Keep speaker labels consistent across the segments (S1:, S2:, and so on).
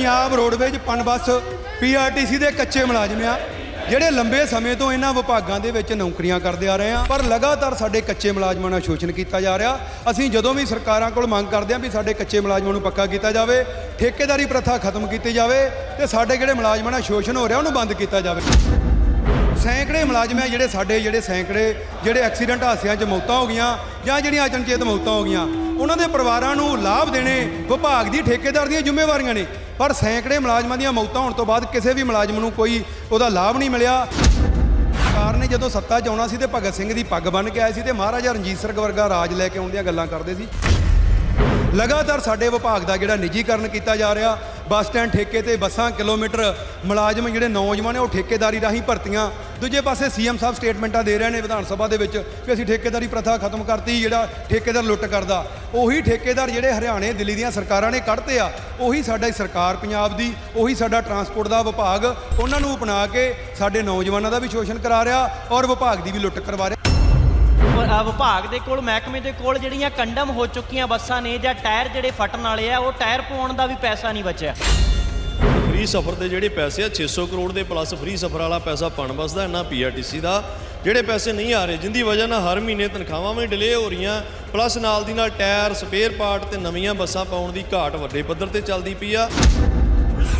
S1: Punjab roadways ਪਨ bus PRTC ਦੇ ਕੱਚੇ ਮੁਲਾਜ਼ਮ ਆ, ਜਿਹੜੇ ਲੰਬੇ ਸਮੇਂ ਤੋਂ ਇਹਨਾਂ ਵਿਭਾਗਾਂ ਦੇ ਵਿੱਚ ਨੌਕਰੀਆਂ ਕਰਦੇ ਆ ਰਹੇ ਆ, ਪਰ ਲਗਾਤਾਰ ਸਾਡੇ ਕੱਚੇ ਮੁਲਾਜ਼ਮਾਂ ਨਾਲ ਸ਼ੋਸ਼ਣ ਕੀਤਾ ਜਾ ਰਿਹਾ। ਅਸੀਂ ਜਦੋਂ ਵੀ ਸਰਕਾਰਾਂ ਕੋਲ ਮੰਗ ਕਰਦੇ ਆ ਵੀ ਸਾਡੇ ਕੱਚੇ ਮੁਲਾਜ਼ਮਾਂ ਨੂੰ ਪੱਕਾ ਕੀਤਾ ਜਾਵੇ, ਠੇਕੇਦਾਰੀ ਪ੍ਰਥਾ ਖਤਮ ਕੀਤੀ ਜਾਵੇ ਤੇ ਸਾਡੇ ਜਿਹੜੇ ਮੁਲਾਜ਼ਮਾਂ ਨਾਲ ਸ਼ੋਸ਼ਣ ਹੋ ਰਿਹਾ, ਉਹਨੂੰ ਬੰਦ ਕੀਤਾ ਜਾਵੇ। ਸੈਂਕੜੇ ਮੁਲਾਜ਼ਮ ਹੈ ਜਿਹੜੇ ਸਾਡੇ ਜਿਹੜੇ ਸੈਂਕੜੇ ਜਿਹੜੇ ਐਕਸੀਡੈਂਟ ਹਾਦਸਿਆਂ 'ਚ ਮੌਤਾਂ ਹੋ ਗਈਆਂ ਜਾਂ ਜਿਹੜੀਆਂ ਅਚਨਚੇਤ ਮੌਤਾਂ ਹੋ ਗਈਆਂ, ਉਹਨਾਂ ਦੇ ਪਰਿਵਾਰਾਂ ਨੂੰ ਲਾਭ ਦੇਣੇ ਵਿਭਾਗ ਦੀ ਠੇਕੇਦਾਰ ਦੀਆਂ ਜ਼ਿੰਮੇਵਾਰੀਆਂ ਨੇ। ਪਰ ਸੈਂਕੜੇ ਮੁਲਾਜ਼ਮਾਂ ਦੀਆਂ ਮੌਤਾਂ ਹੋਣ ਤੋਂ ਬਾਅਦ ਕਿਸੇ ਵੀ ਮੁਲਾਜ਼ਮ ਨੂੰ ਕੋਈ ਉਹਦਾ ਲਾਭ ਨਹੀਂ ਮਿਲਿਆ। ਸਰਕਾਰ ਨੇ ਜਦੋਂ ਸੱਤਾ 'ਚ ਆਉਣਾ ਸੀ ਤੇ ਭਗਤ ਸਿੰਘ ਦੀ ਪੱਗ ਬੰਨ੍ਹ ਕੇ ਆਏ ਸੀ ਤੇ ਮਹਾਰਾਜਾ ਰਣਜੀਤ ਸਿੰਘ ਵਰਗਾ ਰਾਜ ਲੈ ਕੇ ਆਉਣ ਦੀਆਂ ਗੱਲਾਂ ਕਰਦੇ ਸੀ। ਲਗਾਤਾਰ ਸਾਡੇ ਵਿਭਾਗ ਦਾ ਜਿਹੜਾ ਨਿੱਜੀਕਰਨ ਕੀਤਾ ਜਾ ਰਿਹਾ, ਬੱਸ ਸਟੈਂਡ ਠੇਕੇ ਤੇ ਬੱਸਾਂ ਕਿਲੋਮੀਟਰ ਮੁਲਾਜ਼ਮ ਜਿਹੜੇ ਨੌਜਵਾਨ ਨੇ ਉਹ ਠੇਕੇਦਾਰੀ ਰਾਹੀਂ ਭਰਤੀਆਂ ਦੂਜੇ ਪਾਸੇ ਸੀਐਮ ਸਾਹਿਬ ਸਟੇਟਮੈਂਟਾਂ ਦੇ ਰਹੇ ਨੇ ਵਿਧਾਨ ਸਭਾ ਦੇ ਵਿੱਚ ਕਿ ਅਸੀਂ ਠੇਕੇਦਾਰੀ ਪ੍ਰਥਾ ਖਤਮ ਕਰਤੀ ਜਿਹੜਾ ਠੇਕੇਦਾਰ ਲੁੱਟ ਕਰਦਾ। ਉਹੀ ਠੇਕੇਦਾਰ ਜਿਹੜੇ ਹਰਿਆਣੇ ਦਿੱਲੀ ਦੀਆਂ ਸਰਕਾਰਾਂ ਨੇ ਕੱਢਤੇ ਆ ਉਹੀ ਸਾਡਾ ਸਰਕਾਰ ਪੰਜਾਬ ਦੀ ਉਹੀ ਸਾਡਾ ਟਰਾਂਸਪੋਰਟ ਦਾ ਵਿਭਾਗ ਉਹਨਾਂ ਨੂੰ ਅਪਣਾ ਕੇ ਸਾਡੇ ਨੌਜਵਾਨਾਂ ਦਾ ਵੀ ਸ਼ੋਸ਼ਣ ਕਰਾ ਰਿਹਾ ਔਰ ਵਿਭਾਗ ਦੀ ਵੀ ਲੁੱਟ ਕਰਵਾ ਰਿਹਾ।
S2: ਪਰ, ਵਿਭਾਗ ਦੇ ਕੋਲ ਮਹਿਕਮੇ ਦੇ ਕੋਲ ਜਿਹੜੀਆਂ ਕੰਡਮ ਹੋ ਚੁੱਕੀਆਂ ਬੱਸਾਂ ਨੇ ਜਾਂ ਟਾਇਰ ਜਿਹੜੇ ਫਟਣ ਵਾਲੇ ਆ ਉਹ ਟਾਇਰ ਪਾਉਣ ਦਾ ਵੀ ਪੈਸਾ ਨਹੀਂ ਬਚਿਆ।
S3: ਫ੍ਰੀ ਸਫ਼ਰ ਦੇ ਜਿਹੜੇ ਪੈਸੇ ਆ 600 ਕਰੋੜ ਦੇ ਪਲੱਸ ਫ੍ਰੀ ਸਫ਼ਰ ਵਾਲਾ ਪੈਸਾ ਪਣ ਬਸਦਾ ਨਾ ਪੀਆਰਟੀਸੀ ਦਾ। ਜਿਹੜੇ ਪੈਸੇ ਨਹੀਂ ਆ ਰਹੇ, ਜਿੰਦੀ ਵਜ੍ਹਾ ਨਾਲ ਹਰ ਮਹੀਨੇ ਤਨਖਾਹਾਂ ਵੀ ਡਿਲੇ ਹੋ ਰਹੀਆਂ। ਪਲੱਸ ਨਾਲ ਦੀ ਨਾਲ ਟਾਇਰ ਸਪੇਅਰ ਪਾਰਟ ਤੇ ਨਵੀਆਂ ਬੱਸਾਂ ਪਾਉਣ ਦੀ ਘਾਟ ਵੱਡੇ ਪੱਧਰ ਤੇ ਚੱਲਦੀ ਪਈ ਆ।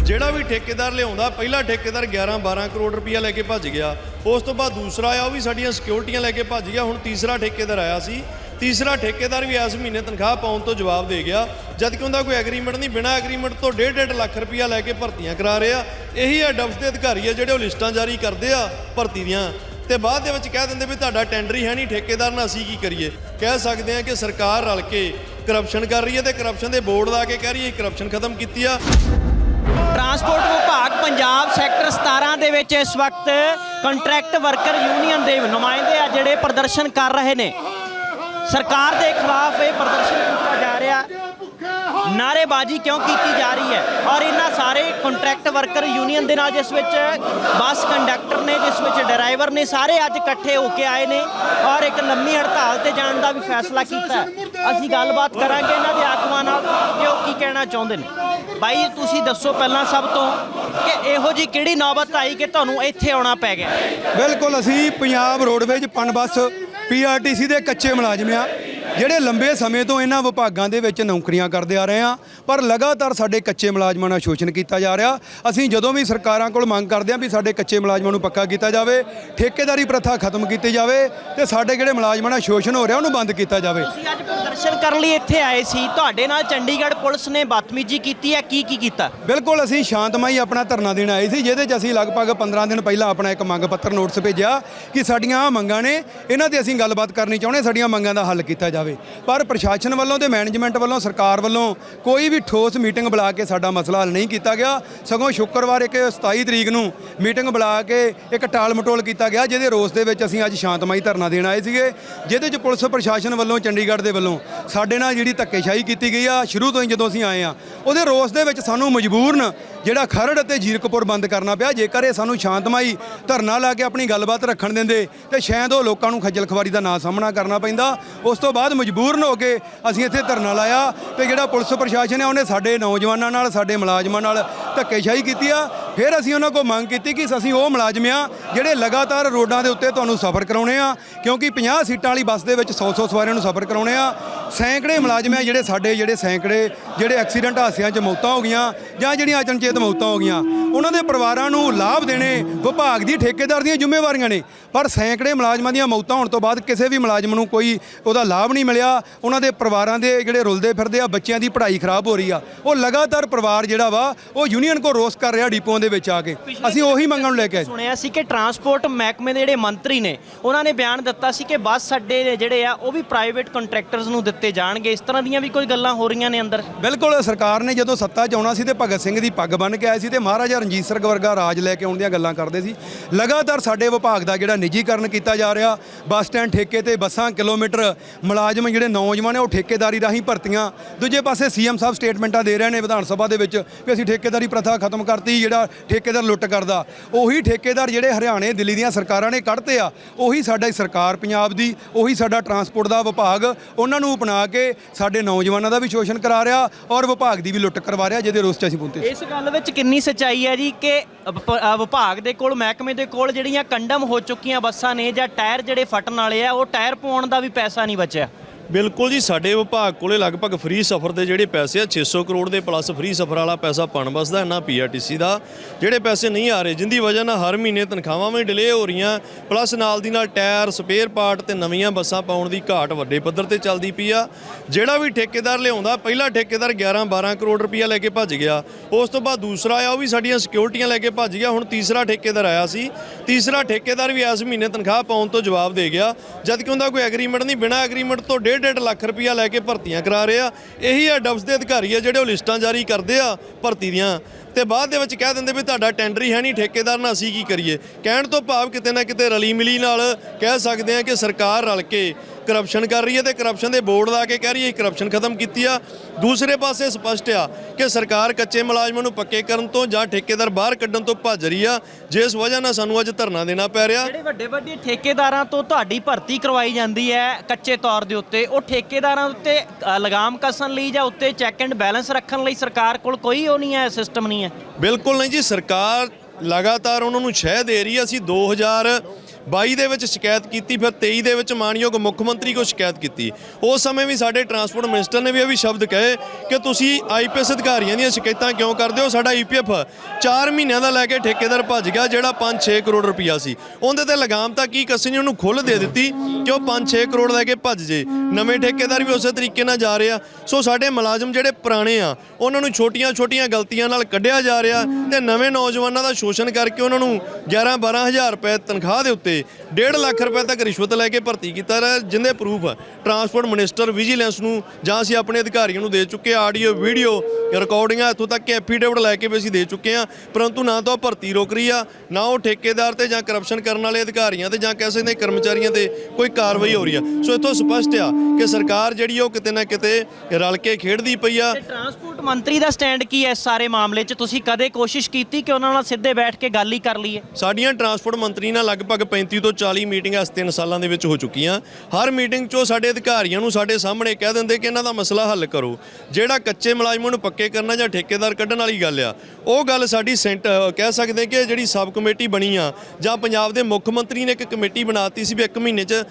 S3: ਜਿਹੜਾ ਵੀ ਠੇਕੇਦਾਰ ਲਿਆਉਂਦਾ, ਪਹਿਲਾ ਠੇਕੇਦਾਰ 11 12 ਕਰੋੜ ਰੁਪਇਆ ਲੈ ਕੇ ਭੱਜ ਗਿਆ। ਉਸ ਤੋਂ ਬਾਅਦ ਦੂਸਰਾ ਆਇਆ, ਉਹ ਵੀ ਸਾਡੀਆਂ ਸਿਕਿਉਰਿਟੀਆਂ ਲੈ ਕੇ ਭੱਜ ਗਿਆ। ਹੁਣ ਤੀਸਰਾ ਠੇਕੇਦਾਰ ਆਇਆ ਸੀ। ਤੀਸਰਾ ਠੇਕੇਦਾਰ ਵੀ ਇਸ ਮਹੀਨੇ ਤਨਖਾਹ ਪਾਉਣ ਤੋਂ ਜਵਾਬ ਦੇ ਗਿਆ ਜਦ ਕਿ ਉਹਦਾ ਕੋਈ ਐਗਰੀਮੈਂਟ ਨਹੀਂ, ਬਿਨਾਂ ਐਗਰੀਮੈਂਟ ਤੋਂ 1.5 ਲੱਖ ਰੁਪਇਆ ਲੈ ਕੇ ਭਰਤੀਆਂ ਕਰਾ ਰਿਹਾ। ਇਹੀ ਆ ਡਫਸ ਦੇ ਅਧਿਕਾਰੀ ਆ ਜਿਹੜੇ ਉਹ ਲਿਸਟਾਂ ਜਾਰੀ ਕਰਦੇ ਆ ਭਰਤੀ ਦੀਆਂ। ਤੇ ਬਾਅਦ ਦੇ ਵਿੱਚ ਕਹਿ ਦਿੰਦੇ ਵੀ ਤੁਹਾਡਾ ਟੈਂਡਰ ਹੀ ਹੈ ਨਹੀਂ, ਠੇਕੇਦਾਰ ਨਾਲ ਅਸੀਂ ਕੀ ਕਰੀਏ? ਕਹਿ ਸਕਦੇ ਆ ਕਿ ਸਰਕਾਰ ਰਲ ਕੇ ਕਰਪਸ਼ਨ ਕਰ ਰਹੀ ਹੈ ਤੇ ਕਰਪਸ਼ਨ ਦੇ ਬੋਰਡ ਲਾ ਕੇ ਕਹਿ ਰਹੀ ਹੈ ਕਰਪਸ਼ਨ ਖਤਮ ਕੀਤੀ ਆ।
S2: ਟਰਾਂਸਪੋਰਟ ਵਿਭਾਗ ਪੰਜਾਬ ਸੈਕਟਰ 17 ਦੇ ਵਿੱਚ ਇਸ ਵਕਤ ਕੰਟਰੈਕਟ ਵਰਕਰ ਯੂਨੀਅਨ ਦੇ ਨੁਮਾਇੰਦੇ ਆ ਜਿਹੜੇ ਪ੍ਰਦਰਸ਼ਨ ਕਰ ਰਹੇ ਨੇ। ਸਰਕਾਰ ਦੇ ਖਿਲਾਫ ਇਹ ਪ੍ਰਦਰਸ਼ਨ ਕੀਤਾ ਜਾ ਰਿਹਾ। ਨਾਰੇਬਾਜ਼ੀ ਕਿਉਂ ਕੀਤੀ ਜਾ ਰਹੀ ਹੈ? ਔਰ ਇਹਨਾਂ ਸਾਰੇ ਕੰਟਰੈਕਟ ਵਰਕਰ ਯੂਨੀਅਨ ਦੇ ਨਾਲ ਜਿਸ ਵਿੱਚ ਬੱਸ ਕੰਡਕਟਰ ਨੇ, ਜਿਸ ਵਿੱਚ ਡਰਾਈਵਰ ਨੇ, ਸਾਰੇ ਅੱਜ ਇਕੱਠੇ ਹੋ ਕੇ ਆਏ ਨੇ ਔਰ ਇੱਕ ਲੰਮੀ ਹੜਤਾਲ ਤੇ ਜਾਣ ਦਾ ਵੀ ਫੈਸਲਾ ਕੀਤਾ ਅਸੀਂ ਗੱਲਬਾਤ ਕਰਾਂਗੇ ਇਹਨਾਂ ਦੇ ਆਗੂਆਂ ਨਾਲ ਕਿ ਉਹ ਕੀ ਕਹਿਣਾ ਚਾਹੁੰਦੇ ਨੇ। ਬਾਈ, ਤੁਸੀਂ ਦੱਸੋ ਪਹਿਲਾਂ ਸਭ ਤੋਂ ਕਿ ਇਹੋ ਜੀ ਕਿਹੜੀ ਨੌਬਤ ਆਈ ਕਿ ਤੁਹਾਨੂੰ ਇੱਥੇ ਆਉਣਾ ਪੈ ਗਿਆ?
S1: ਬਿਲਕੁਲ, ਅਸੀਂ ਪੰਜਾਬ ਰੋਡਵੇਜ ਪਨ ਬੱਸ ਪੀਆਰਟੀਸੀ ਦੇ ਕੱਚੇ ਮੁਲਾਜ਼ਮ ਆ। ਜਿਹੜੇ ਲੰਬੇ ਸਮੇਂ ਤੋਂ ਇਹਨਾਂ ਵਿਭਾਗਾਂ ਦੇ ਵਿੱਚ ਨੌਕਰੀਆਂ ਕਰਦੇ ਆ ਰਹੇ ਆ ਪਰ ਲਗਾਤਾਰ ਸਾਡੇ ਕੱਚੇ ਮੁਲਾਜ਼ਮਾਂ ਨਾਲ ਸ਼ੋਸ਼ਣ ਕੀਤਾ ਜਾ ਰਿਹਾ। ਅਸੀਂ ਜਦੋਂ ਵੀ ਸਰਕਾਰਾਂ ਕੋਲ ਮੰਗ ਕਰਦੇ ਆ ਵੀ ਸਾਡੇ ਕੱਚੇ ਮੁਲਾਜ਼ਮਾਂ ਨੂੰ ਪੱਕਾ ਕੀਤਾ ਜਾਵੇ ਠੇਕੇਦਾਰੀ ਪ੍ਰਥਾ ਖਤਮ ਕੀਤੀ ਜਾਵੇ ਤੇ ਸਾਡੇ ਜਿਹੜੇ ਮੁਲਾਜ਼ਮਾਂ ਨਾਲ ਸ਼ੋਸ਼ਣ ਹੋ ਰਿਹਾ ਉਹਨੂੰ ਬੰਦ ਕੀਤਾ ਜਾਵੇ।
S2: ਤੁਸੀਂ ਅੱਜ ਪ੍ਰਦਰਸ਼ਨ ਕਰਨ ਲਈ ਇੱਥੇ ਆਏ ਸੀ। ਤੁਹਾਡੇ ਨਾਲ ਚੰਡੀਗੜ੍ਹ ਪੁਲਿਸ ਨੇ ਬਦਤਮੀਜ਼ੀ ਕੀਤੀ ਹੈ। ਕੀ ਕੀ ਕੀਤਾ?
S1: ਬਿਲਕੁਲ ਅਸੀਂ ਸ਼ਾਂਤਮਈ ਆਪਣਾ ਧਰਨਾ ਦੇਣ ਆਏ ਸੀ ਜਿਹਦੇ 'ਚ ਅਸੀਂ ਲਗਭਗ 15 ਦਿਨ ਪਹਿਲਾਂ ਆਪਣਾ ਇੱਕ ਮੰਗ ਪੱਤਰ ਨੋਟਿਸ ਭੇਜਿਆ ਕਿ ਸਾਡੀਆਂ ਮੰਗਾਂ ਨੇ ਇਹਨਾਂ ਤੇ ਅਸੀਂ ਗੱਲਬਾਤ ਕਰਨੀ ਚਾਹੁੰਦੇ ਸਾਡੀਆਂ ਮੰਗਾਂ ਦਾ ਹੱਲ ਕੀਤਾ ਜਾਵੇ। ਪਰ ਪ੍ਰਸ਼ਾਸਨ ਵੱਲੋਂ ਤੇ ਮੈਨੇਜਮੈਂਟ ਵੱਲੋਂ, ਸਰਕਾਰ ਵੱਲੋਂ ਕੋਈ ਵੀ ਠੋਸ ਮੀਟਿੰਗ ਬੁਲਾ ਕੇ ਸਾਡਾ ਮਸਲਾ ਹੱਲ ਨਹੀਂ ਕੀਤਾ ਗਿਆ। ਸਗੋਂ ਸ਼ੁੱਕਰਵਾਰ ਇੱਕ 27 ਤਰੀਕ ਨੂੰ ਮੀਟਿੰਗ ਬੁਲਾ ਕੇ ਇੱਕ ਟਾਲ ਮਟੋਲ ਕੀਤਾ ਗਿਆ, ਜਿਹਦੇ ਰੋਸ ਦੇ ਵਿੱਚ ਅਸੀਂ ਅੱਜ ਸ਼ਾਂਤਮਈ ਧਰਨਾ ਦੇਣ ਆਏ ਸੀਗੇ, ਜਿਹਦੇ 'ਚ ਪੁਲਿਸ ਪ੍ਰਸ਼ਾਸਨ ਵੱਲੋਂ, ਚੰਡੀਗੜ੍ਹ ਦੇ ਵੱਲੋਂ ਸਾਡੇ ਨਾਲ ਜਿਹੜੀ ਧੱਕੇਸ਼ਾਹੀ ਕੀਤੀ ਗਈ ਆ, ਸ਼ੁਰੂ ਤੋਂ ਹੀ ਜਦੋਂ ਅਸੀਂ ਆਏ ਆ, ਉਹਦੇ ਰੋਸ ਦੇ ਵਿੱਚ ਸਾਨੂੰ ਮਜਬੂਰਨ ਜਿਹੜਾ ਖਰੜ ਅਤੇ ਜੀਰਕਪੁਰ ਬੰਦ ਕਰਨਾ ਪਿਆ, ਜੇਕਰ ਇਹ ਸਾਨੂੰ ਸ਼ਾਂਤਮਈ ਧਰਨਾ ਲਾ ਕੇ ਆਪਣੀ ਗੱਲਬਾਤ ਰੱਖਣ ਦਿੰਦੇ, ਤੇ ਸ਼ਾਇਦ ਉਹ ਲੋਕਾਂ ਨੂੰ ਖੱਜਲ ਖਵਾਰੀ ਦਾ ਨਾ ਸਾਹਮਣਾ ਕਰਨਾ ਪੈਂਦਾ। ਉਸ ਤੋਂ ਬਾਅਦ ਮਜਬੂਰਨ ਹੋ ਕੇ ਅਸੀਂ ਇੱਥੇ ਧਰਨਾ ਲਾਇਆ ਤੇ ਜਿਹੜਾ ਪੁਲਿਸ ਪ੍ਰਸ਼ਾਸਨ ਹੈ ਉਹਨੇ ਸਾਡੇ ਨੌਜਵਾਨਾਂ ਨਾਲ, ਸਾਡੇ ਮੁਲਾਜ਼ਮਾਂ ਨਾਲ ਧੱਕੇਸ਼ਾਹੀ ਕੀਤੀ ਆ। ਫਿਰ ਅਸੀਂ ਉਹਨਾਂ ਕੋਲ ਮੰਗ ਕੀਤੀ ਕਿ ਅਸੀਂ ਉਹ ਮੁਲਾਜ਼ਮ ਆ, ਜਿਹੜੇ ਲਗਾਤਾਰ ਰੋਡਾਂ ਦੇ ਉੱਤੇ ਤੁਹਾਨੂੰ ਸਫ਼ਰ ਕਰਾਉਣੇ ਆ, ਕਿਉਂਕਿ 50 ਸੀਟਾਂ ਵਾਲੀ ਬੱਸ ਦੇ ਵਿੱਚ 100-100 ਸਵਾਰੀਆਂ ਨੂੰ ਸਫ਼ਰ ਕਰਾਉਣੇ ਆ। ਸੈਂਕੜੇ ਮੁਲਾਜ਼ਮ ਆ ਜਿਹੜੇ ਸਾਡੇ ਜਿਹੜੇ ਸੈਂਕੜੇ ਜਿਹੜੇ ਐਕਸੀਡੈਂਟ ਹਾਦਸਿਆਂ 'ਚ ਮੌਤਾਂ ਹੋ ਗਈਆਂ ਜਾਂ ਜਿਹੜੀਆਂ ਅਚਨਚੇਤ ਮੌਤਾਂ ਹੋ ਗਈਆਂ ਉਹਨਾਂ ਦੇ ਪਰਿਵਾਰਾਂ ਨੂੰ ਲਾਭ ਦੇਣੇ ਵਿਭਾਗ ਦੀ ਠੇਕੇਦਾਰ ਦੀਆਂ ਜ਼ਿੰਮੇਵਾਰੀਆਂ ਨੇ। ਪਰ ਸੈਂਕੜੇ ਮੁਲਾਜ਼ਮਾਂ ਦੀਆਂ ਮੌਤਾਂ ਹੋਣ ਤੋਂ ਬਾਅਦ ਕਿਸੇ ਵੀ ਮੁਲਾਜ਼ਮ ਨੂੰ ਕੋਈ ਉਹਦਾ ਲਾਭ ਨਹੀਂ ਮਿਲਿਆ। ਉਹਨਾਂ ਦੇ ਪਰਿਵਾਰਾਂ ਦੇ ਜਿਹੜੇ ਰੁਲਦੇ ਫਿਰਦੇ ਆ ਬੱਚਿਆਂ ਦੀ ਪੜ੍ਹਾਈ ਖਰਾਬ ਹੋ ਰਹੀ ਆ। ਉਹ ਲਗਾਤਾਰ ਪਰਿਵਾਰ ਜਿਹੜਾ ਵਾ ਉਹ ਯੂਨੀਅਨ ਕੋ ਰੋਸ ਕਰ ਰਿਹਾ ਡਿਪੂਆਂ ਦੇ ਵਿੱਚ ਆ ਕੇ। ਅਸੀਂ ਉਹੀ ਮੰਗਾਂ ਨੂੰ ਲੈ ਕੇ ਆਏ।
S2: ਸੁਣਿਆ ਸੀ ਕਿ ਟਰਾਂਸਪੋਰਟ ਮਹਿਕਮੇ ਦੇ ਜਿਹੜੇ ਮੰਤਰੀ ਨੇ ਉਹਨਾਂ ਨੇ ਬਿਆਨ ਦਿੱਤਾ ਸੀ ਕਿ ਬੱਸ ਅੱਡੇ ਜਿਹੜੇ ਆ ਉਹ ਵੀ ਪ੍ਰਾਈਵੇਟ ਕੰਟਰੈਕਟਰਸ ਨੂੰ ਦਿੱਤੇ ਜਾਣਗੇ। ਇਸ ਤਰ੍ਹਾਂ ਦੀਆਂ ਵੀ ਕੋਈ ਗੱਲਾਂ ਹੋ ਰਹੀਆਂ ਨੇ ਅੰਦਰ?
S1: ਬਿਲਕੁਲ, ਸਰਕਾਰ ਨੇ ਜਦੋਂ ਸੱਤਾ 'ਚ ਆਉਣਾ ਸੀ ਤੇ ਭਗਤ ਸਿੰਘ ਦੀ ਪੱਗ ਬੰਨ੍ਹ ਕੇ ਆਏ ਸੀ ਤੇ ਮਹਾਰਾਜਾ ਰਣਜੀਤ ਸਿੰਘ ਵਰਗਾ ਰਾਜ ਲੈ ਕੇ ਆਉਣ ਦੀਆਂ ਗੱਲਾਂ ਕਰਦੇ ਸੀ। ਲਗਾਤਾਰ ਸਾਡੇ ਵਿਭਾਗ ਦਾ ਜਿਹੜਾ ਨਿੱਜੀਕਰਨ ਕੀਤਾ ਜਾ ਰਿਹਾ, ਬੱਸ ਸਟੈਂਡ, ਠੇਕੇ ਤੇ ਬੱਸਾਂ, ਕਿਲੋਮੀਟਰ ਮੁਲਾਜ਼ਮ ਜਿਹੜੇ ਨੌਜਵਾਨ ਨੇ ਉਹ ਠੇਕੇਦਾਰੀ ਰਾਹੀਂ ਭਰਤੀਆਂ। ਦੂਜੇ ਪਾਸੇ ਸੀਐਮ ਸਾਹਿਬ ਸਟੇਟਮੈਂਟਾਂ ਦੇ ਰਹੇ ਨੇ ਵਿਧਾਨ ਸਭਾ ਦੇ ਵਿੱਚ ਵੀ ਅਸੀਂ ਠੇਕੇਦਾਰੀ ਪ੍ਰਥਾ ਖਤਮ ਕਰਤੀ, ਜਿਹੜਾ ਠੇਕੇਦਾਰ ਲੁੱਟ ਕਰਦਾ। ਉਹੀ ਠੇਕੇਦਾਰ ਜਿਹੜੇ ਹਰਿਆਣੇ, ਦਿੱਲੀ ਦੀਆਂ ਸਰਕਾਰਾਂ ਨੇ ਕੱਢਤੇ ਆ, ਉਹੀ ਸਾਡਾ ਸਰਕਾਰ ਪੰਜਾਬ ਦੀ, ਉਹੀ ਸਾਡਾ ਟਰਾਂਸਪੋਰਟ ਦਾ ਵਿਭਾਗ, ਉਹਨਾਂ ਨੂੰ ਅਪਣਾ ਕੇ ਸਾਡੇ ਨੌਜਵਾਨਾਂ ਦਾ ਵੀ ਸ਼ੋਸ਼ਣ ਕਰਾ ਰਿਹਾ ਔਰ ਵਿਭਾਗ ਦੀ ਵੀ ਲੁੱਟ ਕਰਵਾ ਰਿਹਾ ਜਿਹਦੇ ਰੋਸ 'ਚ ਅਸੀਂ ਪਹੁੰਚੇ
S2: ਇਸ ਗੱਲ ਵਿੱਚ ਕਿੰਨੀ ਸਚਾਈ ਹੈ ਜੀ ਕਿ ਵਿਭਾਗ ਦੇ ਕੋਲ, ਮਹਿਕਮੇ ਦੇ ਕੋਲ ਜਿਹੜੀਆਂ ਕੰਡਮ ਹੋ ਚੁੱਕੀਆਂ ਬੱਸਾਂ ਨੇ ਜਾਂ ਟਾਇਰ ਜਿਹੜੇ ਫਟਣ ਵਾਲੇ ਆ, ਉਹ ਟਾਇਰ ਪਾਉਣ ਦਾ ਵੀ ਪੈਸਾ ਨਹੀਂ ਬਚਿਆ।
S3: ਬਿਲਕੁਲ ਜੀ, ਸਾਡੇ ਵਿਭਾਗ ਕੋਲੇ ਲਗਭਗ ਫ੍ਰੀ ਸਫ਼ਰ ਦੇ ਜਿਹੜੇ ਪੈਸੇ ਆ 600 ਕਰੋੜ ਦੇ ਪਲੱਸ ਫ੍ਰੀ ਸਫ਼ਰ ਵਾਲਾ ਪੈਸਾ ਪਣ ਬਸਦਾ ਇਹਨਾਂ ਪੀਆਰਟੀਸੀ ਦਾ। ਜਿਹੜੇ ਪੈਸੇ ਨਹੀਂ ਆ ਰਹੇ, ਜਿੰਦੀ ਵਜ੍ਹਾ ਨਾਲ ਹਰ ਮਹੀਨੇ ਤਨਖਾਹਾਂ ਵੀ ਡਿਲੇ ਹੋ ਰਹੀਆਂ ਪਲੱਸ ਨਾਲ ਦੀ ਨਾਲ ਟਾਇਰ ਸਪੇਅਰ ਪਾਰਟ ਤੇ ਨਵੀਆਂ ਬੱਸਾਂ ਪਾਉਣ ਦੀ ਘਾਟ ਵੱਡੇ ਪੱਧਰ ਤੇ ਚੱਲਦੀ ਪਈ ਆ। ਜਿਹੜਾ ਵੀ ਠੇਕੇਦਾਰ ਲਿਆਉਂਦਾ, ਪਹਿਲਾ ਠੇਕੇਦਾਰ 11 12 ਕਰੋੜ ਰੁਪਇਆ ਲੈ ਕੇ ਭੱਜ ਗਿਆ। ਉਸ ਤੋਂ ਬਾਅਦ ਦੂਸਰਾ ਆਇਆ ਉਹ ਵੀ ਸਾਡੀਆਂ ਸਿਕਿਉਰਿਟੀਆਂ ਲੈ ਕੇ ਭੱਜ ਗਿਆ। ਹੁਣ ਤੀਸਰਾ ਠੇਕੇਦਾਰ ਆਇਆ ਸੀ। ਤੀਸਰਾ ਠੇਕੇਦਾਰ ਵੀ ਇਸ ਮਹੀਨੇ ਤਨਖਾਹ ਪਾਉਣ ਤੋਂ ਜਵਾਬ ਦੇ ਗਿਆ। ਜਦ ਕਿ ਉਹਦਾ ਕੋਈ ਐਗਰੀਮੈਂਟ ਨਹੀਂ, ਬਿਨਾ ਐਗਰੀਮੈਂਟ ਤੋਂ 1.5 ਲੱਖ ਰੁਪਇਆ ਲੈ ਕੇ ਭਰਤੀਆਂ ਕਰਾ ਰਹੇ ਆ। ਇਹੀ ਆ ਡਬਸ ਦੇ ਅਧਿਕਾਰੀ ਆ ਜਿਹੜੇ ਉਹ ਲਿਸਟਾਂ ਜਾਰੀ ਕਰਦੇ ਆ ਭਰਤੀ ਦੀਆਂ। ਤੇ ਬਾਅਦ ਦੇ ਵਿੱਚ ਕਹਿ ਦਿੰਦੇ ਵੀ ਤੁਹਾਡਾ ਟੈਂਡਰ ਹੀ ਹੈ ਨਹੀਂ, ਠੇਕੇਦਾਰ ਨਾਲ ਅਸੀਂ ਕੀ ਕਰੀਏ? ਕਹਿਣ ਤੋਂ ਭਾਵ ਕਿਤੇ ਨਾ ਕਿਤੇ ਰਲੀ ਮਿਲੀ ਨਾਲ ਕਹਿ ਸਕਦੇ ਆ ਕਿ ਸਰਕਾਰ ਰਲ ਕੇ ਕਰਪਸ਼ਨ ਕਰ ਰਹੀ ਹੈ ਤੇ ਕਰਪਸ਼ਨ ਦੇ ਬੋਰਡ ਲਾ ਕੇ ਕਹਿ ਰਹੀ ਹੈ ਕਰਪਸ਼ਨ ਖਤਮ ਕੀਤੀ ਆ। ਦੂਸਰੇ ਪਾਸੇ ਸਪਸ਼ਟ ਆ ਕਿ ਸਰਕਾਰ ਕੱਚੇ ਮੁਲਾਜ਼ਮਾਂ ਨੂੰ ਪੱਕੇ ਕਰਨ ਤੋਂ ਜਾਂ ਠੇਕੇਦਾਰ ਬਾਹਰ ਕੱਢਣ ਤੋਂ ਭੱਜ ਰਹੀ ਆ ਜਿਸ ਵਜ੍ਹਾ ਨਾਲ ਸਾਨੂੰ ਅੱਜ ਧਰਨਾ ਦੇਣਾ ਪੈ ਰਿਹਾ।
S2: ਜਿਹੜੇ ਵੱਡੇ ਵੱਡੇ ਠੇਕੇਦਾਰਾਂ ਤੋਂ ਤੁਹਾਡੀ ਭਰਤੀ ਕਰਵਾਈ ਜਾਂਦੀ ਹੈ ਕੱਚੇ ਤੌਰ ਦੇ ਉੱਤੇ ਉਹ ਠੇਕੇਦਾਰਾਂ ਉੱਤੇ ਲਗਾਮ ਕਸਣ ਲਈ ਜਾਂ ਉੱਤੇ ਚੈੱਕ ਐਂਡ ਬੈਲੈਂਸ ਰੱਖਣ ਲਈ ਸਰਕਾਰ ਕੋਲ ਕੋਈ ਉਹ ਨਹੀਂ ਹੈ ਸਿਸਟਮ ਨਹੀਂ ਹੈ?
S3: ਬਿਲਕੁਲ ਨਹੀਂ ਜੀ ਸਰਕਾਰ ਲਗਾਤਾਰ ਉਹਨਾਂ ਨੂੰ ਛਹਿ ਦੇ ਰਹੀ ਹੈ। ਅਸੀਂ 2022 ਦੇ ਵਿੱਚ ਸ਼ਿਕਾਇਤ ਕੀਤੀ, ਫਿਰ 23 ਦੇ ਵਿੱਚ ਮਾਨਯੋਗ ਮੁੱਖ ਮੰਤਰੀ ਕੋ ਸ਼ਿਕਾਇਤ ਕੀਤੀ। ਉਸ ਸਮੇਂ ਵੀ ਸਾਡੇ ਟਰਾਂਸਪੋਰਟ ਮਿਨਿਸਟਰ ਨੇ ਵੀ ਇਹ ਵੀ ਸ਼ਬਦ ਕਹੇ ਕਿ ਤੁਸੀਂ ਆਈਪੀਐਸ ਅਧਿਕਾਰੀਆਂ ਦੀਆਂ ਸ਼ਿਕਾਇਤਾਂ ਕਿਉਂ ਕਰਦੇ ਹੋ? ਸਾਡਾ ਈਪੀਐਫ 4 ਮਹੀਨਿਆਂ ਦਾ ਲੈ ਕੇ ਠੇਕੇਦਾਰ ਭੱਜ ਗਿਆ, ਜਿਹੜਾ 5-6 ਕਰੋੜ ਰੁਪਈਆ ਸੀ। ਉਹਦੇ ਤੇ ਲਗਾਮ ਤਾਂ ਕੀ ਕੱਸੀ ਉਹਨੂੰ ਖੁੱਲ ਦੇ ਦਿੱਤੀ ਕਿ ਉਹ 5-6 ਕਰੋੜ ਲੈ ਕੇ ਭੱਜ ਜੇ। ਨਵੇਂ ਠੇਕੇਦਾਰ ਵੀ ਉਸੇ ਤਰੀਕੇ ਨਾਲ ਜਾ ਰਹੇ। ਆ ਸੋ ਸਾਡੇ ਮੁਲਾਜ਼ਮ ਜਿਹੜੇ ਪੁਰਾਣੇ ਆ, ਉਹਨਾਂ ਨੂੰ ਛੋਟੀਆਂ-ਛੋਟੀਆਂ ਗਲਤੀਆਂ ਨਾਲ ਕੱਢਿਆ ਜਾ ਰਿਹਾ ਤੇ ਨਵੇਂ ਨੌਜਵਾਨਾਂ ਦਾ ਸ਼ੋਸ਼ਣ ਕਰਕੇ ਉਹਨਾਂ ਨੂੰ 11-12 ਹਜ਼ਾਰ ਰੁਪਏ ਤਨਖਾਹ ਦੇ ਉੱਤੇ 1.5 ਲੱਖ ਰੁਪਏ ਤੱਕ ਰਿਸ਼ਵਤ ਲੈ ਕੇ ਭਰਤੀ ਕੀਤਾ ਰਿਹਾ ਜਿੰਦੇ ਪ੍ਰੂਫ ਟਰਾਂਸਪੋਰਟ ਮਿਨਿਸਟਰ ਵਿਜੀਲੈਂਸ ਨੂੰ ਜਾਂ ਅਸੀਂ ਆਪਣੇ ਅਧਿਕਾਰੀਆਂ ਨੂੰ ਦੇ ਚੁੱਕੇ ਆਡੀਓ ਵੀਡੀਓ ਰਿਕਾਰਡਿੰਗਾਂ ਇੱਥੋਂ ਤੱਕ ਕਿ ਐਫੀਡੇਵਿਟ ਲੈ ਕੇ ਵੀ ਅਸੀਂ ਦੇ ਚੁੱਕੇ ਆ ਪਰੰਤੂ ਨਾ ਤਾਂ ਉਹ ਭਰਤੀ ਰੋਕ ਰਹੀ ਆ ਨਾ ਉਹ ਠੇਕੇਦਾਰ ਤੇ ਜਾਂ ਕਰਪਸ਼ਨ ਕਰਨ ਵਾਲੇ ਅਧਿਕਾਰੀਆਂ ਤੇ ਜਾਂ ਕਹਿ ਸਕਦੇ ਕਰਮਚਾਰੀਆਂ ਤੇ ਕੋਈ ਕਾਰਵਾਈ ਹੋ ਰਹੀ ਆ। ਸੋ ਇੱਥੋਂ ਸਪਸ਼ਟ ਆ ਕਿ ਸਰਕਾਰ ਜਿਹੜੀ ਉਹ ਕਿਤੇ ਨਾ ਕਿਤੇ ਰਲ ਕੇ ਖੇਡਦੀ ਪਈ ਆ।
S2: ਤੇ ਟਰਾਂਸਪੋਰਟ ਮੰਤਰੀ ਦਾ ਸਟੈਂਡ ਕੀ ਹੈ ਇਸ ਸਾਰੇ ਮਾਮਲੇ 'ਚ? ਤੁਸੀਂ ਕਦੇ ਕੋਸ਼ਿਸ਼ ਕੀਤੀ ਕਿ ਉਹਨਾਂ ਨਾਲ ਸਿੱਧੇ ਬੈਠ ਕੇ ਗੱਲ ਹੀ ਕਰ ਲਈਏ?
S3: ਸਾਡੀਆਂ ਟਰਾਂਸਪੋਰਟ ਮੰਤਰੀ ਨਾਲ ਲਗਭਗ 35 ਤੋਂ 40 ਮੀਟਿੰਗਾਂ ਇਸ 3 ਸਾਲਾਂ ਦੇ ਵਿੱਚ ਹੋ ਚੁੱਕੀਆਂ। ਹਰ ਮੀਟਿੰਗ 'ਚੋਂ ਸਾਡੇ ਅਧਿਕਾਰੀਆਂ ਨੂੰ ਸਾਡੇ ਸਾਹਮਣੇ ਕਹਿ ਦਿੰਦੇ ਕਿ ਇਹਨਾਂ ਦਾ ਮਸਲਾ ਹੱਲ ਕਰੋ। ਜਿਹੜਾ ਕੱਚੇ ਮੁਲਾਜ਼ਮਾਂ ਨੂੰ ਪੱਕੇ ਕਰਨਾ ਜਾਂ ਠੇਕੇਦਾਰ ਕੱਢਣ ਵਾਲੀ ਗੱਲ ਆ, ਉਹ ਗੱਲ ਸਾਡੀ ਸੈਂਟ ਕਹਿ ਸਕਦੇ ਕਿ ਜਿਹੜੀ ਸਬ ਕਮੇਟੀ ਬਣੀ ਆ, ਜਾਂ ਪੰਜਾਬ ਦੇ ਮੁੱਖ ਮੰਤਰੀ ਨੇ ਇੱਕ ਕਮੇਟੀ ਬਣਾਤੀ ਸੀ ਵੀ ਇੱਕ ਮਹੀਨੇ 'ਚ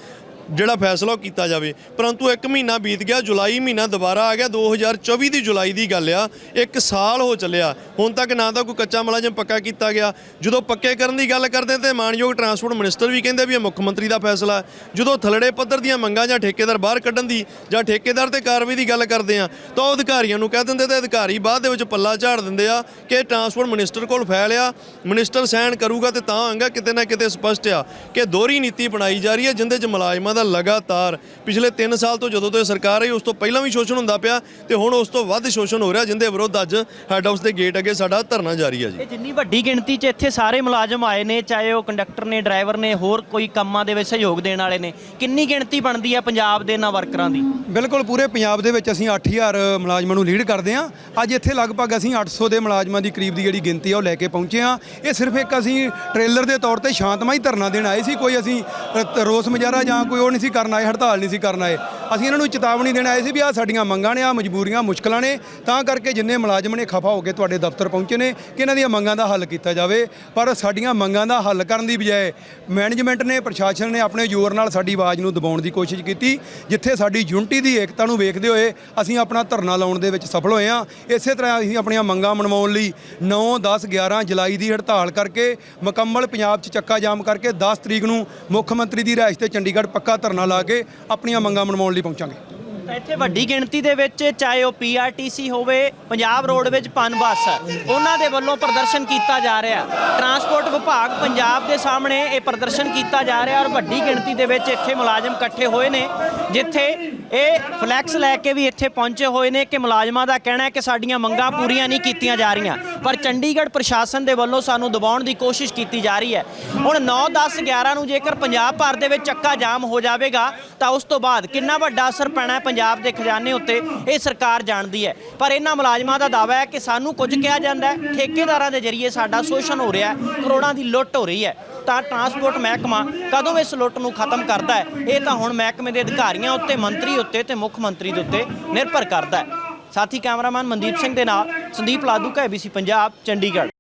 S3: ਜਿਹੜਾ ਫੈਸਲਾ ਉਹ ਕੀਤਾ ਜਾਵੇ। ਪਰੰਤੂ ਇੱਕ ਮਹੀਨਾ ਬੀਤ ਗਿਆ, ਜੁਲਾਈ ਮਹੀਨਾ ਦੁਬਾਰਾ ਆ ਗਿਆ 2024 ਦੀ ਜੁਲਾਈ ਦੀ ਗੱਲ ਆ। ਇੱਕ ਸਾਲ ਹੋ ਚੱਲਿਆ। ਹੁਣ ਤੱਕ ਨਾ ਤਾਂ ਕੋਈ ਕੱਚਾ ਮੁਲਾਜ਼ਮ ਪੱਕਾ ਕੀਤਾ ਗਿਆ। ਜਦੋਂ ਪੱਕੇ ਕਰਨ ਦੀ ਗੱਲ ਕਰਦੇ ਤੇ ਮਾਨਯੋਗ ਟਰਾਂਸਪੋਰਟ ਮਿਨਿਸਟਰ ਵੀ ਕਹਿੰਦੇ ਵੀ ਇਹ ਮੁੱਖ ਮੰਤਰੀ ਦਾ ਫੈਸਲਾ ਜਦੋਂ ਥਲੜੇ ਪੱਧਰ ਦੀਆਂ ਮੰਗਾਂ ਜਾਂ ਠੇਕੇਦਾਰ ਬਾਹਰ ਕੱਢਣ ਦੀ ਜਾਂ ਠੇਕੇਦਾਰ ਤੇ ਕਾਰਵਾਈ ਦੀ ਗੱਲ ਕਰਦੇ ਆ ਤਾਂ ਉਹ ਅਧਿਕਾਰੀਆਂ ਨੂੰ ਕਹਿ ਦਿੰਦੇ ਤੇ ਅਧਿਕਾਰੀ ਬਾਅਦ ਦੇ ਵਿੱਚ ਪੱਲਾ ਝਾੜ ਦਿੰਦੇ ਆ ਕਿ ਟਰਾਂਸਪੋਰਟ ਮਿਨਿਸਟਰ ਕੋਲ ਫਾਈਲ ਆ, ਮਿਨਿਸਟਰ ਸਾਈਨ ਕਰੂਗਾ ਤੇ ਤਾਂ ਆਂਗਾ ਕਿਤੇ ਨਾ ਕਿਤੇ ਸਪਸ਼ਟ ਆ ਕਿ ਦੋਹਰੀ ਨੀਤੀ ਬਣਾਈ ਜਾ ਰਹੀ ਹੈ, ਜਿੰਦੇ 'ਚ ਮੁਲਾਜ਼ਮਾਂ ਦਾ ਲਗਾਤਾਰ ਪਿਛਲੇ 3 ਸਾਲ ਤੋਂ ਜਦੋਂ ਤੋਂ ਇਹ ਸਰਕਾਰ ਰਹੀ ਉਸ ਤੋਂ ਪਹਿਲਾਂ ਵੀ ਸ਼ੋਸ਼ਣ ਹੁੰਦਾ ਪਿਆ ਤੇ ਹੁਣ ਉਸ ਤੋਂ ਵੱਧ ਸ਼ੋਸ਼ਣ ਹੋ ਰਿਹਾ ਜਿੰਦੇ ਵਿਰੁੱਧ ਅੱਜ ਹੈੱਡ ਹਾਊਸ ਦੇ ਗੇਟ ਅੱਗੇ ਸਾਡਾ ਧਰਨਾ ਜਾਰੀ ਹੈ ਜੀ।
S2: ਇਹ ਜਿੰਨੀ ਵੱਡੀ ਗਿਣਤੀ 'ਚ ਇੱਥੇ ਸਾਰੇ ਮੁਲਾਜ਼ਮ ਆਏ ਨੇ ਚਾਹੇ ਉਹ ਕੰਡਕਟਰ ਨੇ ਡਰਾਈਵਰ ਨੇ ਹੋਰ ਕੋਈ ਕੰਮਾਂ ਦੇ ਵਿੱਚ ਸਹਿਯੋਗ ਦੇਣ ਵਾਲੇ ਨੇ ਕਿੰਨੀ ਗਿਣਤੀ ਬਣਦੀ ਹੈ ਪੰਜਾਬ ਦੇ ਇਹਨਾਂ ਵਰਕਰਾਂ ਦੀ?
S1: ਬਿਲਕੁਲ ਪੂਰੇ ਪੰਜਾਬ ਦੇ ਵਿੱਚ ਅਸੀਂ 8000 ਮੁਲਾਜ਼ਮਾਂ ਨੂੰ ਲੀਡ ਕਰਦੇ ਹਾਂ। ਅੱਜ ਇੱਥੇ ਲਗਭਗ ਅਸੀਂ 800 ਦੇ ਮੁਲਾਜ਼ਮਾਂ ਦੀ ਕਰੀਬ ਦੀ ਜਿਹੜੀ ਗਿਣਤੀ ਆ ਉਹ ਲੈ ਕੇ ਪਹੁੰਚੇ ਹਾਂ। ਇਹ ਸਿਰਫ ਇੱਕ ਅਸੀਂ ਟ੍ਰੇਲਰ ਦੇ ਤੌਰ ਤੇ ਸ਼ਾਂਤਮਈ ਧਰਨਾ ਦੇਣ ਆਏ ਸੀ ਕੋਈ ਅਸੀਂ ਰੋਸ ਮੁਜ਼ਾਹਰਾ ਜਾਂ ਕੋਈ ਨਹੀਂ ਸੀ ਕਰਨ ਆਏ ਹੜਤਾਲ ਨਹੀਂ ਸੀ ਕਰਨ ਆਏ ਅਸੀਂ ਇਹਨਾਂ ਨੂੰ ਚੇਤਾਵਨੀ ਦੇਣ ਆਏ ਸੀ ਵੀ ਆ ਸਾਡੀਆਂ ਮੰਗਾਂ ਨੇ ਆ ਮਜਬੂਰੀਆਂ, ਮੁਸ਼ਕਲਾਂ ਨੇ। ਤਾਂ ਕਰਕੇ ਜਿੰਨੇ ਮੁਲਾਜ਼ਮ ਨੇ ਖਫਾ ਹੋ ਕੇ ਤੁਹਾਡੇ ਦਫ਼ਤਰ ਪਹੁੰਚੇ ਨੇ ਕਿ ਇਹਨਾਂ ਦੀਆਂ ਮੰਗਾਂ ਦਾ ਹੱਲ ਕੀਤਾ ਜਾਵੇ। ਪਰ ਸਾਡੀਆਂ ਮੰਗਾਂ ਦਾ ਹੱਲ ਕਰਨ ਦੀ ਬਜਾਏ ਮੈਨੇਜਮੈਂਟ ਨੇ, ਪ੍ਰਸ਼ਾਸਨ ਨੇ ਆਪਣੇ ਜ਼ੋਰ ਨਾਲ ਸਾਡੀ ਆਵਾਜ਼ ਨੂੰ ਦਬਾਉਣ ਦੀ ਕੋਸ਼ਿਸ਼ ਕੀਤੀ, ਜਿੱਥੇ ਸਾਡੀ ਯੂਨਿਟੀ ਦੀ ਏਕਤਾ ਨੂੰ ਵੇਖਦੇ ਹੋਏ ਅਸੀਂ ਆਪਣਾ ਧਰਨਾ ਲਾਉਣ ਦੇ ਵਿੱਚ ਸਫਲ ਹੋਏ ਹਾਂ। ਇਸੇ ਤਰ੍ਹਾਂ ਅਸੀਂ ਆਪਣੀਆਂ ਮੰਗਾਂ ਮਨਵਾਉਣ ਲਈ 9 10 11 ਜੁਲਾਈ ਦੀ ਹੜਤਾਲ ਕਰਕੇ ਮੁਕੰਮਲ ਪੰਜਾਬ 'ਚ ਚੱਕਾ ਜਾਮ ਕਰਕੇ 10 ਤਰੀਕ ਨੂੰ ਮੁੱਖ ਮੰਤਰੀ ਦੀ ਰਿਹਾਇਸ਼ ਤੇ ਚੰਡੀਗੜ੍ਹ ਪੱਕਾ ਧਰਨਾ ਲਾ ਕੇ ਆਪਣੀਆਂ ਮੰਗਾਂ ਮਨਵਾਉਣ ਲਈ ਪਹੁੰਚਾਂਗੇ।
S2: ਤਾਂ ਇੱਥੇ ਵੱਡੀ ਗਿਣਤੀ ਦੇ ਵਿੱਚ ਚਾਹੇ ਉਹ ਪੀਆਰਟੀਸੀ ਹੋਵੇ, ਪੰਜਾਬ ਰੋਡਵੇਜ ਪਨ ਬੱਸ, ਉਹਨਾਂ ਦੇ ਵੱਲੋਂ ਪ੍ਰਦਰਸ਼ਨ ਕੀਤਾ ਜਾ ਰਿਹਾ। ਟਰਾਂਸਪੋਰਟ ਵਿਭਾਗ ਪੰਜਾਬ ਦੇ ਸਾਹਮਣੇ ਇਹ ਪ੍ਰਦਰਸ਼ਨ ਕੀਤਾ ਜਾ ਰਿਹਾ ਔਰ ਵੱਡੀ ਗਿਣਤੀ ਦੇ ਵਿੱਚ ਇੱਥੇ ਮੁਲਾਜ਼ਮ ਇਕੱਠੇ ਹੋਏ ਨੇ। ਜਿੱਥੇ ਇਹ ਫਲੈਕਸ ਲੈ ਕੇ ਵੀ ਇੱਥੇ ਪਹੁੰਚੇ ਹੋਏ ਨੇ ਕਿ ਮੁਲਾਜ਼ਮਾਂ ਦਾ ਕਹਿਣਾ ਹੈ ਕਿ ਸਾਡੀਆਂ ਮੰਗਾਂ ਪੂਰੀਆਂ ਨਹੀਂ ਕੀਤੀਆਂ ਜਾ ਰਹੀਆਂ। ਪਰ ਚੰਡੀਗੜ੍ਹ ਪ੍ਰਸ਼ਾਸਨ ਦੇ ਵੱਲੋਂ ਸਾਨੂੰ ਦਬਾਉਣ ਦੀ ਕੋਸ਼ਿਸ਼ ਕੀਤੀ ਜਾ ਰਹੀ ਹੈ। ਹੁਣ 9 10 11 ਨੂੰ ਜੇਕਰ ਪੰਜਾਬ ਭਰ ਦੇ ਵਿੱਚ ਚੱਕਾ ਜਾਮ ਹੋ ਜਾਵੇਗਾ, ਤਾਂ ਉਸ ਤੋਂ ਬਾਅਦ ਕਿੰਨਾ ਵੱਡਾ ਅਸਰ ਪੈਣਾ ਹੈ ਪੰਜਾਬ ਦੇ ਖਜ਼ਾਨੇ ਉੱਤੇ, ਇਹ ਸਰਕਾਰ ਜਾਣਦੀ ਹੈ। ਪਰ ਇਹਨਾਂ ਮੁਲਾਜ਼ਮਾਂ ਦਾ ਦਾਅਵਾ ਹੈ ਕਿ ਸਾਨੂੰ ਕੁਝ ਕਿਹਾ ਜਾਂਦਾ ਹੈ, ਠੇਕੇਦਾਰਾਂ ਦੇ ਜ਼ਰੀਏ ਸਾਡਾ ਸ਼ੋਸ਼ਣ ਹੋ ਰਿਹਾ ਹੈ, ਕਰੋੜਾਂ ਦੀ ਲੁੱਟ ਹੋ ਰਹੀ ਹੈ। ਤਾਂ ਟਰਾਂਸਪੋਰਟ ਮਹਿਕਮਾ ਕਦੋਂ ਇਸ ਲੁੱਟ ਨੂੰ ਖਤਮ ਕਰਦਾ ਹੈ? ਇਹ ਤਾਂ ਹੁਣ ਮਹਿਕਮੇ ਦੇ ਅਧਿਕਾਰੀਆਂ ਉੱਤੇ, ਮੰਤਰੀ ਉੱਤੇ ਤੇ ਮੁੱਖ ਮੰਤਰੀ ਦੇ ਉੱਤੇ ਨਿਰਭਰ ਕਰਦਾ ਹੈ। ਸਾਥੀ ਕੈਮਰਾਮੈਨ ਮਨਦੀਪ ਸਿੰਘ ਦੇ ਨਾਲ ਸੰਦੀਪ ਲਾਦੂ ਕਾ ABC ਪੰਜਾਬ, ਚੰਡੀਗੜ੍ਹ।